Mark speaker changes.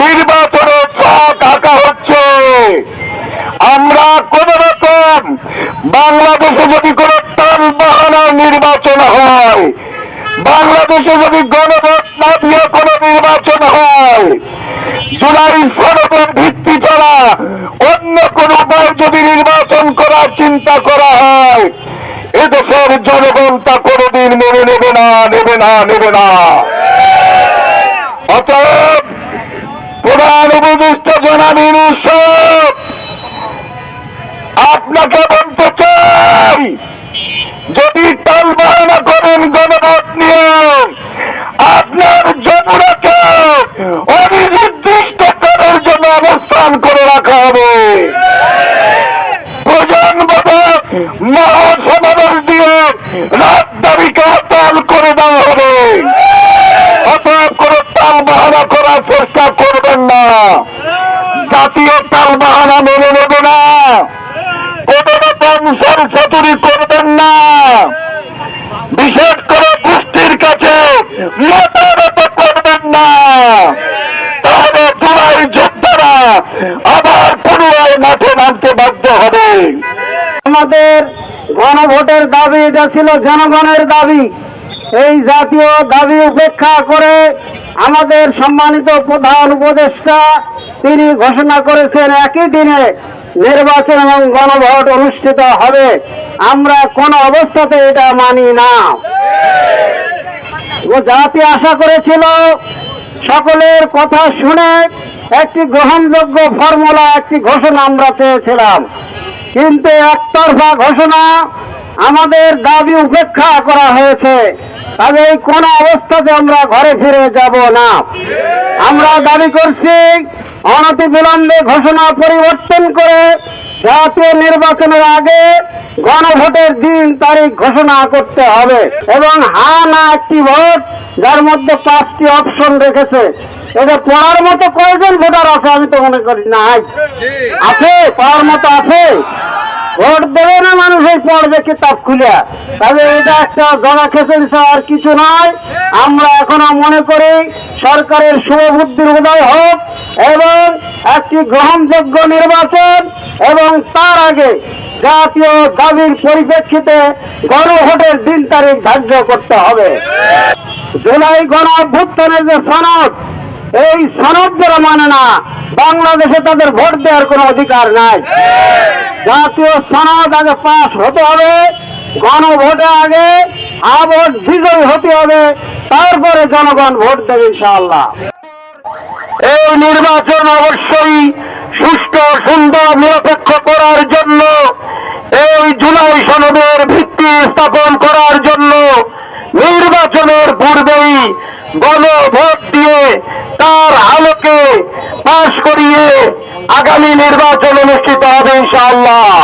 Speaker 1: নির্বাচনের ছক আঁকা হচ্ছে। আমরা কোন রকম বাংলাদেশে যদি কোন টান বাহানার নির্বাচন হয়, বাংলাদেশে যদি গণভোট না দিয়ে কোন নির্বাচন হয়, জুলাই সনদের ভিত্তি ছাড়া অন্য কোন উপায় যদি নির্বাচন করার চিন্তা করা হয়, এদেশের জনগণ তা কোনদিন মেনে নেবে না নেবে না নেবে না। অতএব প্রধান উপদেষ্টা জনাবিন সব আপনাকে বলতে চাই যদি টাল বাহানা করেন গণভোট নিয়ে আপনার যমুনাকে অনির্দিষ্টকালের জন্য অবস্থান করে রাখা হবে প্রজন্মবোধক মহাসমাবেশ দিয়ে রাত দাবিকে তাল করে দেওয়া হবে অতএব কোন তাল বাহানা করার চেষ্টা করবেন না। জাতীয় তাল বাহানা মেনে নেবে না। কোন রকম সরসতুরি করবেন না। বিশেষ করে গোষ্ঠীর কাছে মতামত করবেন না। তাহলে জুলাই যোদ্ধারা আবার পুনরায় মাঠে নামতে বাধ্য হবে।
Speaker 2: আমাদের গণভোটের দাবি এটা ছিল জনগণের দাবি। এই জাতীয় দাবি উপেক্ষা করে আমাদের সম্মানিত প্রধান উপদেষ্টা, তিনি ঘোষণা করেছেন একই দিনে নির্বাচন এবং গণভোট অনুষ্ঠিত হবে। আমরা কোন অবস্থাতে এটা মানি না। জাতি আশা করেছিল সকলের কথা শুনে একটি গ্রহণযোগ্য ফর্মুলা, একটি ঘোষণা আমরা চেয়েছিলাম। কিন্তু একতরফা ঘোষণা আমাদের দাবি উপেক্ষা করা হয়েছে। তবে কোন অবস্থাতে আমরা ঘরে ফিরে যাব না। আমরা দাবি করছি, অনতি বিলম্বে ঘোষণা পরিবর্তন করে জাতীয় নির্বাচনের আগে গণভোটের দিন তারিখ ঘোষণা করতে হবে এবং হা না একটি ভোট যার মধ্যে পাঁচটি অপশন রেখেছে। এটা পড়ার মতো কয়জন ভোটার আছে আমি তো মনে করি নাই। আছে, পড়ার মতো আছে? ভোট দেবে না মানুষের পড়বে কিতাব খুলে তবে এটা একটা জগা খেসেন আর কিছু নয়। আমরা এখনও মনে করি সরকারের শুভ শুভবুদ্ধির উদয় হোক এবং একটি গ্রহণযোগ্য নির্বাচন এবং তার আগে জাতীয় দাবির পরিপ্রেক্ষিতে গণভোটের দিন তারিখ ধার্য করতে হবে। জুলাই গণ অভ্যুত্থানের যে সনদ এই সনদ যারা মানে না, বাংলাদেশে তাদের ভোট দেওয়ার কোনো অধিকার নাই। জাতীয় সনদ আগে পাশ হতে হবে, গণভোটে আগে আভোট বিজয় হতে হবে, তারপরে জনগণ ভোট দেবে ইনশাআল্লাহ।
Speaker 1: এই নির্বাচন অবশ্যই সুষ্ঠু, সুন্দর, নিরপেক্ষ করার জন্য, এই জুলাই সনদের ভিত্তি স্থাপন করার জন্য নির্বাচনের পূর্বেই গণভোট দিয়ে তার আলোকে পাশ করিয়ে আগামী নির্বাচন অনুষ্ঠিত হবে ইনশাআল্লাহ।